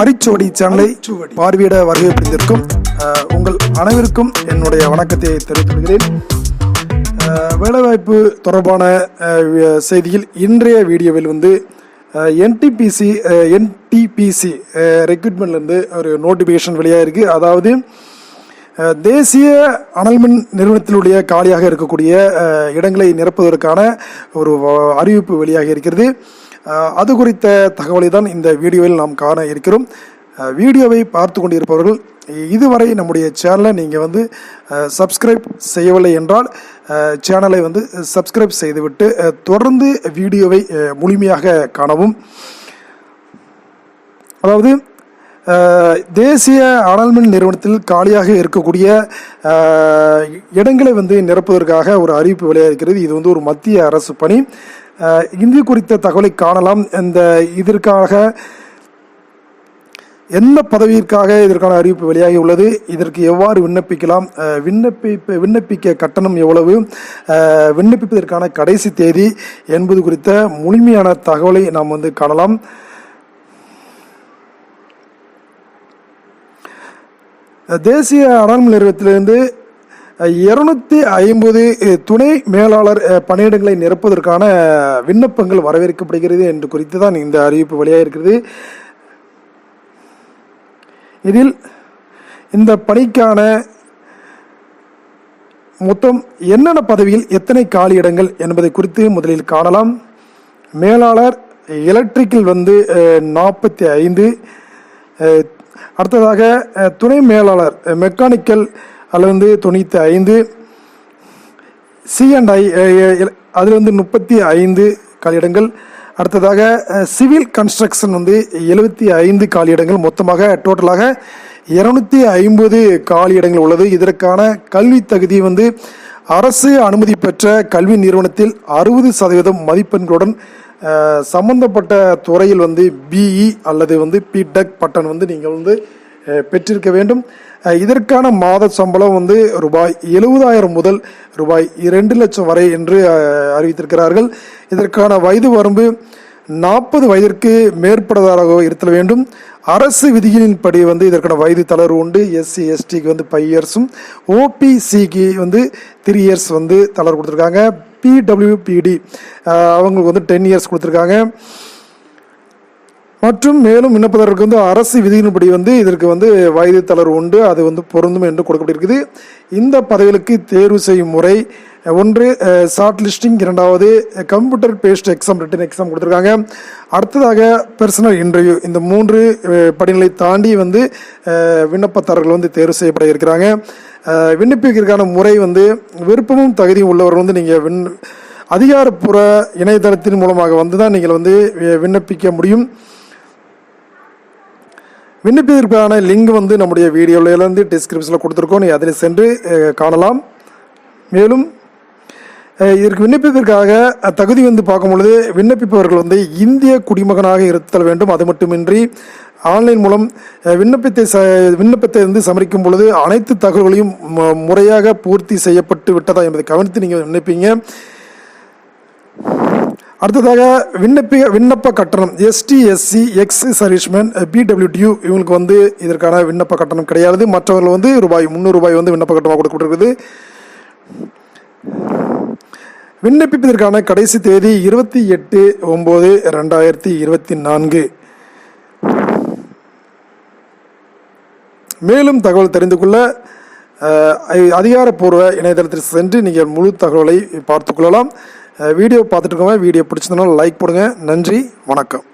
அரிச்சுவடி சேனலை பார்வையிட வருகை புரிந்திருக்கும் உங்கள் அனைவருக்கும் என்னுடைய வணக்கத்தை தெரிவித்துக் கொள்கிறேன். அஹ், வேலைவாய்ப்பு தொடர்பான செய்தியில் இன்றைய வீடியோவில் வந்து என்டிபிசி என்டிபிசி ரெக்ரூட்மெண்ட்லேருந்து ஒரு நோட்டிஃபிகேஷன் வெளியாக இருக்குது அதாவது தேசிய அனல்மின் நிறுவனத்தினுடைய காலியாக இருக்கக்கூடிய இடங்களை நிரப்புவதற்கான ஒரு அறிவிப்பு வெளியாக இருக்கிறது. அது குறித்த தகவலை தான் இந்த வீடியோவில் நாம் காண இருக்கிறோம். வீடியோவை பார்த்து கொண்டிருப்பவர்கள் இதுவரை நம்முடைய சேனலை நீங்கள் வந்து சப்ஸ்கிரைப் செய்யவில்லை என்றால் சேனலை வந்து சப்ஸ்கிரைப் செய்துவிட்டு தொடர்ந்து வீடியோவை முழுமையாக காணவும். அதாவது தேசிய அனல்மின் நிறுவனத்தில் காலியாக இருக்கக்கூடிய இடங்களை வந்து நிரப்புவதற்காக ஒரு அறிவிப்பு வெளியாகிறது இது வந்து ஒரு மத்திய அரசு பணி. இது குறித்த தகவலை காணலாம். இந்த இதற்காக எந்த பதவியிற்காக இதற்கான அறிவிப்பு வெளியாகி உள்ளது? இதற்கு எவ்வாறு விண்ணப்பிக்கலாம்? விண்ணப்பிப்ப விண்ணப்பிக்க கட்டணம் எவ்வளவு? விண்ணப்பிப்பதற்கான கடைசி தேதி என்பது குறித்த முழுமையான தகவலை நாம் வந்து காணலாம். தேசிய அனல் நிறுவனத்திலிருந்து இருநூத்தி ஐம்பது துணை மேலாளர் அஹ், பணியிடங்களை நிரப்புவதற்கான விண்ணப்பங்கள் வரவேற்கப்படுகிறது என்று குறித்து தான் இந்த அறிவிப்பு வெளியாகிருக்கிறது இதில் இந்த பணிக்கான மொத்தம் என்னென்ன பதவியில் எத்தனை காலி இடங்கள் என்பதை குறித்து முதலில் காணலாம். மேலாளர் எலக்ட்ரிக்கில் வந்து நாற்பத்தி ஐந்து அடுத்ததாக துணை மேலாளர் மெக்கானிக்கல் வந்து தொண்ணூற்றி ஐந்து. சி அண்ட் ஐ அதில் வந்து முப்பத்தி ஐந்து காலியிடங்கள். அடுத்ததாக சிவில் கன்ஸ்ட்ரக்ஷன் வந்து எழுபத்தி ஐந்து காலியிடங்கள். மொத்தமாக டோட்டலாக இரநூத்தி ஐம்பது காலியிடங்கள் உள்ளது. இதற்கான கல்வி தகுதி வந்து அரசு அனுமதி பெற்ற கல்வி நிறுவனத்தில் அறுபது சதவீதம் மதிப்பெண்களுடன் சம்பந்தப்பட்ட துறையில் வந்து பிஇ அல்லது வந்து பிடெக் பட்டன் வந்து நீங்கள் வந்து பெற்றிருக்க வேண்டும். இதற்கான மாத சம்பளம் வந்து ரூபாய் எழுபதாயிரம் முதல் ரூபாய் இரண்டு லட்சம் வரை என்று அறிவித்திருக்கிறார்கள். இதற்கான வயது வரம்பு நாற்பது வயதிற்கு மேற்பட்டதாக இருத்தல் வேண்டும். அரசு விதிகளின்படி வந்து இதற்கான வயது தளர்வு உண்டு. எஸ்சி எஸ்டிக்கு வந்து ஃபைவ் இயர்ஸும் ஓபிசிக்கு வந்து த்ரீ இயர்ஸ் வந்து தளர்வு கொடுத்துருக்காங்க. பிடபிள்யூபிடி அவங்களுக்கு வந்து டென் இயர்ஸ் கொடுத்துருக்காங்க. மற்றும் மேலும் விண்ணப்பதாரருக்கு வந்து அரசு விதியின்படி வந்து இதற்கு வந்து வயது தளர்வு உண்டு. அது வந்து பொருந்தும் என்று கொடுக்கப்பட்டிருக்குது. இந்த பதவிகளுக்கு தேர்வு செய்யும் முறை ஒன்று ஷார்ட் லிஸ்டிங் இரண்டாவது computer based exam written exam கொடுத்துருக்காங்க. அடுத்ததாக பர்சனல் இன்டர்வியூ இந்த மூன்று படிநிலை தாண்டி வந்து விண்ணப்பத்தாரர்கள் விண்ணப்பதாரர்கள் வந்து தேர்வு செய்யப்பட இருக்கிறாங்க. விண்ணப்பிக்கிறதுக்கான முறை வந்து விருப்பமும் தகுதியும் உள்ளவர்கள் வந்து நீங்கள் விண் அதிகாரப்புற இணையதளத்தின் மூலமாக வந்து தான் நீங்கள் வந்து வி- விண்ணப்பிக்க முடியும். விண்ணப்பிப்பதற்கான லிங்க் வந்து நம்முடைய வீடியோவிலேருந்து டிஸ்கிரிப்ஷனில் கொடுத்துருக்கோம். நீ அதில் சென்று காணலாம். மேலும் இதற்கு விண்ணப்பிப்பதற்காக தகுதி வந்து பார்க்கும்பொழுது விண்ணப்பிப்பவர்கள் வந்து இந்திய குடிமகனாக இருத்தல் வேண்டும். அது மட்டுமின்றி ஆன்லைன் மூலம் விண்ணப்பத்தை ச விண்ணப்பத்தை வந்து சமரிக்கும் பொழுது அனைத்து தகவல்களையும் முறையாக பூர்த்தி செய்யப்பட்டு விட்டதா என்பதை கவனித்து நீங்கள் விண்ணப்பிங்க. அடுத்ததாக விண்ணப்பி விண்ணப்ப கட்டணம். எஸ்டி எஸ்சி எக்ஸ் சர்வீஸ்மேன் பிடபிள்யூடியூ இவங்களுக்கு வந்து இதற்கான விண்ணப்ப கட்டணம் கிடையாது. மற்றவர்கள் வந்து ரூபாய் முந்நூறு ரூபாய் வந்து விண்ணப்ப கட்டணமாக கொடுக்கப்பட்டிருக்குது. விண்ணப்பிப்பதற்கான கடைசி தேதி இருபத்தி எட்டு ஒம்பது ரெண்டாயிரத்தி இருபத்தி நான்கு. மேலும் தகவல் தெரிந்து கொள்ள அதிகாரப்பூர்வ இணையதளத்தில் சென்று நீங்கள் முழு தகவலை பார்த்துக்கொள்ளலாம் வீடியோ பார்த்துட்டு இருக்கோங்க வீடியோ பிடிச்சதுனால லைக் போடுங்க. நன்றி வணக்கம்.